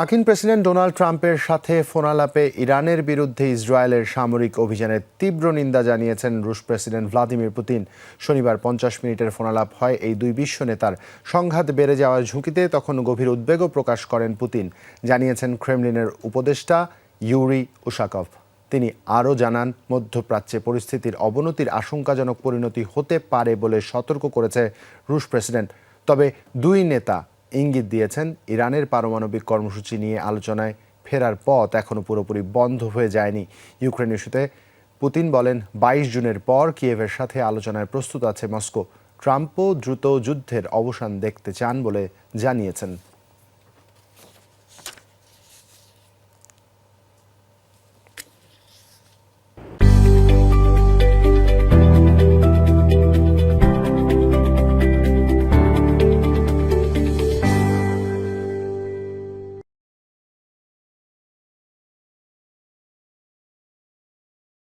মার্কিন president Donald ট্রাম্পের সাথে ফোনালাপে ইরানের বিরুদ্ধে ইসরায়েলের সামরিক অভিযানের তীব্র নিন্দা জানিয়েছেন রুশ প্রেসিডেন্ট ভ্লাদিমির পুতিন। শনিবার পঞ্চাশ মিনিটের ফোনালাপ হয় এই দুই বিশ্ব নেতার। সংঘাত বেড়ে যাওয়ার ঝুঁকিতে তখন গভীর উদ্বেগও প্রকাশ করেন পুতিন, জানিয়েছেন ক্রেমলিনের উপদেষ্টা ইউরি উশাকভ। তিনি আরও জানান, মধ্যপ্রাচ্যে পরিস্থিতির অবনতির আশঙ্কাজনক পরিণতি হতে পারে বলে সতর্ক করেছে রুশ প্রেসিডেন্ট। তবে দুই নেতা ইঙ্গিত দিয়েছেন, ইরানের পারমাণবিক কর্মসূচি নিয়ে আলোচনায় ফেরার পথ এখনও পুরোপুরি বন্ধ হয়ে যায়নি। ইউক্রেন ইস্যুতে পুতিন বলেন, বাইশ জুনের পর কিয়েভের সাথে আলোচনায় প্রস্তুত আছে মস্কো। ট্রাম্পও দ্রুত যুদ্ধের অবসান দেখতে চান বলে জানিয়েছেন।